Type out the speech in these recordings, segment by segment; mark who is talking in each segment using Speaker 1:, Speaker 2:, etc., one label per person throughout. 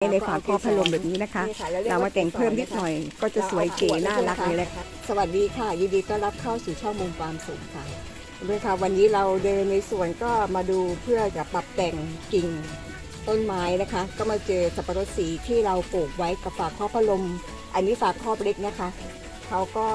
Speaker 1: ในฝาครอบพัดลมแบบนี้นะคะ เรามาแต่งเพิ่มนิดหน่อย ก็จะสวยเก๋น่ารักเลยแหละค่ะ
Speaker 2: สวัสดีค่ะ ยินดีต้อนรับเข้าสู่ช่องมุมความสุขค่ะด้วยค่ะ วันนี้เราเดินในสวนก็มาดูเพื่อจะปรับแต่งกิ่งต้นไม้นะคะ ก็มาเจอสับปะรดสีที่เราปลูกไว้กับฝาครอบพัดลม อันนี้ฝาครอบเล็กนะคะเขาก็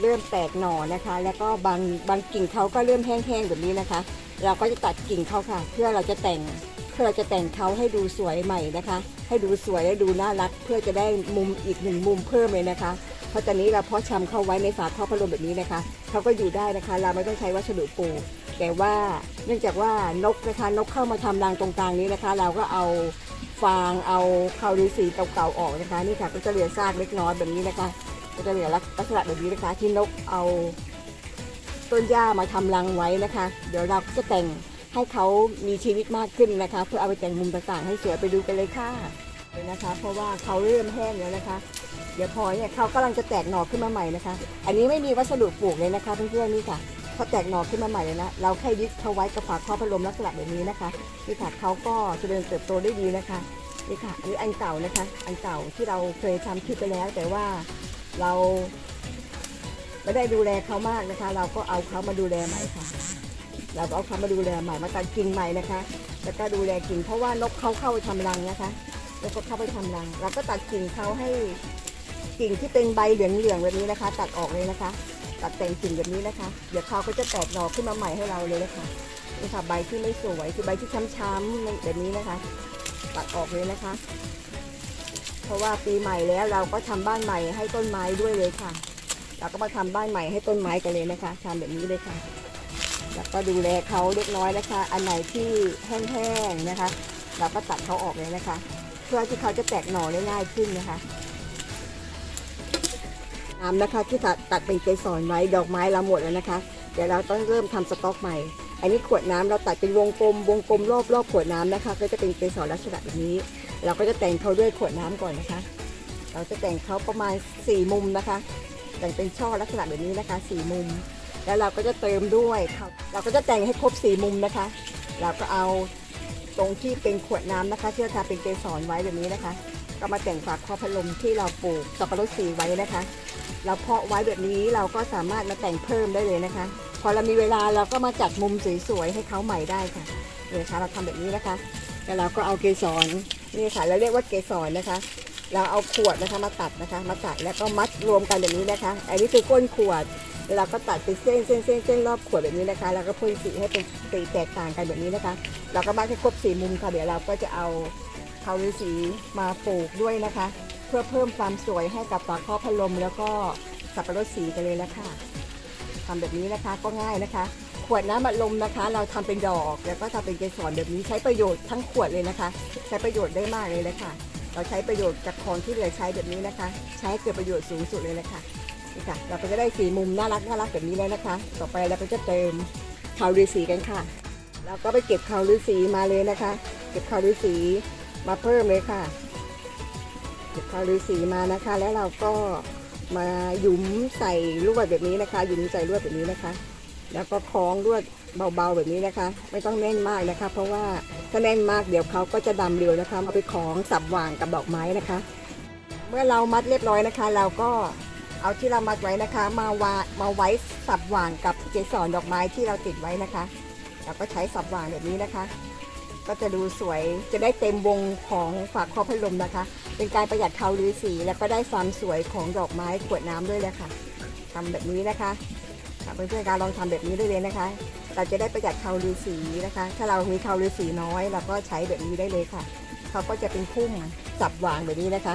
Speaker 2: เริ่มแตกหน่อนะคะ แล้วก็บางบางกิ่งเขาก็เริ่มแห้งๆแบบนี้นะคะ เราก็จะตัดกิ่งเขาค่ะ เพื่อเราจะแต่งเพื่อจะแต่งเขาให้ดูสวยใหม่นะคะ ให้ดูสวยและดูน่ารัก เพื่อจะได้มุมอีกหนึ่งมุมเพิ่มเลยนะคะ เพราะตอนนี้เราเพาะชำเข้าไว้ในฝาครอบพัดลมแบบนี้นะคะเขาก็อยู่ได้นะคะ เราไม่ต้องใช้วัสดุปู แต่ว่าเนื่องจากว่านกนะคะนกเข้ามาทำรังตรงกลางนี้นะคะ เราก็เอาฟางเอาคาวฤาษีเก่าๆออกนะคะนี่ค่ะก็จะเหลือซากเล็กน้อยแบบนี้นะคะ ก็จะเหลือลักษณะแบบนี้นะคะที่นกเอาต้นหญ้ามาทำรังไว้นะคะ เดี๋ยวเราก็จะแต่ง ให้เขามีชีวิตมากขึ้นนะคะ เพื่อเอาไปแต่งมุมต่างๆ ให้สวยไปดูกันเลยค่ะเลยนะคะ เพราะว่าเขาเริ่มแห้งแล้วนะคะ เดี๋ยวพอเนี่ยเขากำลังจะแตกหน่อขึ้นมาใหม่นะคะ อันนี้ไม่มีวัสดุปลูกเลยนะคะเพื่อนๆนี่ค่ะเขาแตกหน่อขึ้นมาใหม่เลยนะเราแค่ยึดเขาไว้กับฝาครอบพัดลมลักษณะแบบนี้นะคะนี่ค่ะเขาก็เจริญเติบโตได้ดีนะคะนี่ค่ะอันนี้อันเก่านะคะ อันเก่าที่เราเคยทำคลิปไปแล้ว แต่ว่าเราไม่ได้ดูแลเขามากนะคะ เราก็เอาเขามาดูแลใหม่ค่ะ เราก็เอาเขามาดูแลใหม่มาตัดกิ่งใหม่นะคะ แล้วก็ดูแลกิ่งเพราะว่านกเขาเข้าไปทำรังนะคะ แล้วก็เข้าไปทำรัง เราก็ตัดกิ่งเขาให้กิ่งที่เป็นใบเหลืองๆแบบนี้นะคะ ตัดออกเลยนะคะ ตัดแต่งกิ่งแบบนี้นะคะ เดี๋ยวเขาก็จะแตกหน่อขึ้นมาใหม่ให้เราเลยนะคะนี่ค่ะใบที่ไม่สวยคือใบที่ช้ำๆแบบนี้นะคะ ตัดออกเลยนะคะ เพราะว่าปีใหม่แล้วเราก็ทำบ้านใหม่ให้ต้นไม้ด้วยเลยค่ะ เราก็มาทำบ้านใหม่ให้ต้นไม้กันเลยนะคะทำแบบนี้เลยค่ะ แล้วก็ดูแลเขาเล็กน้อยนะคะ อันไหนที่แห้งๆนะคะ เราก็ตัดเขาออกเลยนะคะ เพื่อที่เขาจะแตกหน่อได้ง่ายขึ้นนะคะน้ำนะคะที่ตัดตัดเป็นเกสรไว้ดอกไม้เราหมดแล้วนะคะ เดี๋ยวเราต้องเริ่มทำสต็อกใหม่ อันนี้ขวดน้ำเราตัดเป็นวงกลม วงกลมรอบรอบขวดน้ำนะคะ ก็จะเป็นเกสรลักษณะแบบนี้ เราก็จะแต่งเขาด้วยขวดน้ำก่อนนะคะ เราจะแต่งเขาประมาณ4มุมนะคะ แต่งเป็นช่อลักษณะแบบนี้นะคะ4มุม แล้วเราก็จะเติมด้วยค่ะเราก็จะแต่งให้ครบ4มุมนะคะ เราก็เอาตรงที่เป็นขวดน้ำนะคะที่เราทาเป็นเกสรไว้แบบนี้นะคะ ก็มาแต่งฝาครอบพัดลมที่เราปลูกสับปะรดสีไว้นะคะ เราเพาะไว้แบบนี้เราก็สามารถมาแต่งเพิ่มได้เลยนะคะ พอเรามีเวลาเราก็มาจัดมุมสวยๆให้เขาใหม่ได้ค่ะเนี่ยค่ะเราทำแบบนี้นะคะ แล้วเราก็เอาเกสรนี่ค่ะเราเรียกว่าเกสรนะคะ เราเอาขวดนะคะมาตัดนะคะ มาตัดแล้วก็มัดรวมกันแบบนี้นะคะ อันนี้คือก้นขวดแล้ว เราก็ตัดเป็นเส้นเส้นเส้นเส้นรอบขวดแบบนี้นะคะ แล้วก็พ่นสีให้เป็นสีแตกต่างกันแบบนี้นะคะ เราก็มัดให้ครบสี่มุมค่ะเดี๋ยวเราก็จะเอาเขาฤาษีมาปลูกด้วยนะคะ เพื่อเพิ่มความสวยให้กับฝาครอบพัดลมแล้วก็สับปะรดสีกันเลยละค่ะทำแบบนี้นะคะก็ง่ายนะคะ ขวดน้ำบัดลมนะคะ เราทำเป็นดอกแล้วก็ทำเป็นเกสรแบบนี้ใช้ประโยชน์ทั้งขวดเลยนะคะ ใช้ประโยชน์ได้มากเลยเลยค่ะเราใช้ประโยชน์จากของที่เหลือใช้แบบนี้นะคะ ใช้เกิดประโยชน์สูงสุดเลยนะคะ นี่ค่ะ เราก็จะได้สีมุมน่ารักน่ารักแบบนี้แล้วนะคะ ต่อไปเราก็จะเติมคาวฤาษีกันค่ะ เราก็ไปเก็บคาวฤาษีมาเลยนะคะ เก็บคาวฤาษีมาเพิ่มเลยค่ะ เก็บคาวฤาษีมานะคะ แล้วเราก็มาหยุมใส่ลวดแบบนี้นะคะ หยุมใส่ลวดแบบนี้นะคะ แล้วก็คล้องลวดเบาๆแบบนี้นะคะ ไม่ต้องแน่นมากนะคะ เพราะว่าถ้าแน่นมากเดี๋ยวเขาก็จะดำเร็วนะคะเอาไปคล้องสับหว่างกับดอกไม้นะคะ เมื่อเรามัดเรียบร้อยนะคะ เราก็ เอาที่เรามัดไว้นะคะ มาวามาไว้สับหว่างกับเกสรดอกไม้ที่เราติดไว้นะคะเราก็ใช้สับหว่างแบบนี้นะคะ ก็จะดูสวยจะได้เต็มวงของฝาคอพัดลมนะคะ เป็นการประหยัดเขาหรือสี แล้วก็ได้ความสวยของดอกไม้ขวดน้ำด้วยนะคะทำแบบนี้นะคะเพื่อนๆการลองทำแบบนี้ได้เลยนะคะ เราจะได้ประหยัดเขาหรือสีนะคะ ถ้าเรามีเขาหรือสีน้อยเราก็ใช้แบบนี้ได้เลยค่ะเขาก็จะเป็นพุ่มสับวางแบบนี้นะคะ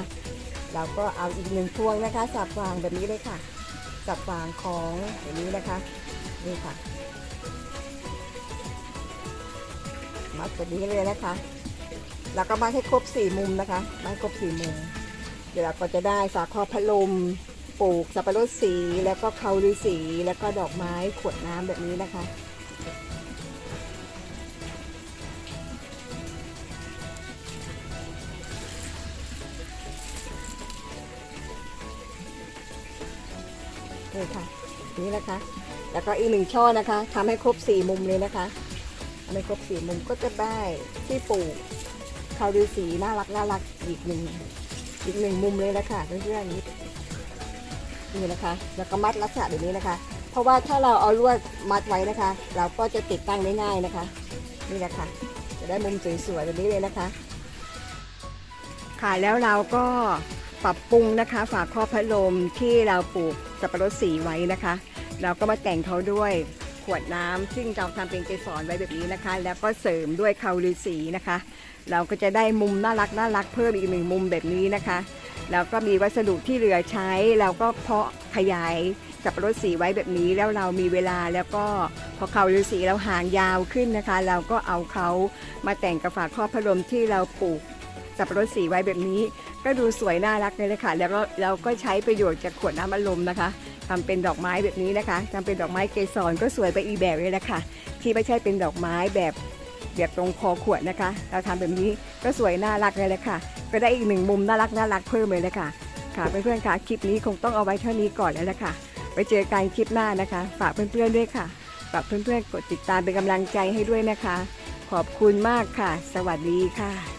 Speaker 2: เราก็เอาอีกหนึ่งพวงนะคะ สับวางแบบนี้เลยค่ะ สับวางของแบบนี้นะคะนี่ค่ะมัดแบบนี้เลยนะคะแล้วก็มัดให้ครบสี่มุมนะคะมัดครบสี่มุม เดี๋ยวเราก็จะได้ฝาคอพัดลมปลูกสับปะรดสีแล้วก็เขาฤาษีแล้วก็ดอกไม้ขวดน้ำแบบนี้นะคะ นี่ค่ะ นี่นะคะ แล้วก็อีกหนึ่งช่อนะคะทำให้ครบสี่มุมเลยนะคะทำให้ครบสี่มุมก็จะได้ที่ปลูก
Speaker 3: เขาดูสีน่ารักน่ารักอีกหนึ่งอีกหนึ่งมุมเลยนะคะเพื่อนๆนี่นะคะ แล้วก็มัดลักษณะแบบนี้นะคะ เพราะว่าถ้าเราเอาลวดมัดไว้นะคะ เราก็จะติดตั้งได้ง่ายนะคะ นี่แหละค่ะ จะได้มุมสวยๆแบบนี้เลยนะคะ
Speaker 2: ค่ะแล้วเราก็ ปรับปรุงนะคะ ฝาครอบพัดลมที่เราปลูกสับปะรดสีไว้นะคะ เราก็มาแต่งเขาด้วยขวดน้ำซึ่งเราทำเป็นเกสรไว้แบบนี้นะคะ แล้วก็เสริมด้วยคาวฤาษีนะคะ เราก็จะได้มุมน่ารักน่ารักเพิ่มอีกหนึ่งมุมแบบนี้นะคะแล้วก็มีวัสดุที่เหลือใช้เราก็เพาะขยายสับปะรดสีไว้แบบนี้แล้วเรามีเวลาแล้วก็พอเขาฤาษีเราหางยาวขึ้นนะคะ เราก็เอาเขามาแต่งกับฝาครอบพัดลมที่เราปลูก สับปะรดสีไว้แบบนี้ ก็ดูสวยน่ารักเลยค่ะแล้วก็เราก็ใช้ประโยชน์จากขวดน้ำอารมณ์นะคะทำเป็นดอกไม้แบบนี้นะคะทำเป็นดอกไม้เกสรก็สวยไปอีแบบเลยนะคะที่ไม่ใช่เป็นดอกไม้แบบแบบตรงคอขวดนะคะ เราทำแบบนี้ก็สวยน่ารักเลยแหละค่ะ ก็ได้อีกหนึ่งมุมน่ารักน่ารักเพิ่มเลยเลยค่ะ ค่ะเพื่อนๆค่ะคลิปนี้คงต้องเอาไว้เท่านี้ก่อนแล้วละค่ะไปเจอกันคลิปหน้านะคะ ฝากเพื่อนๆด้วยค่ะฝากเพื่อนๆกดติดตามเป็นกำลังใจให้ด้วยนะคะ ขอบคุณมากค่ะ สวัสดีค่ะ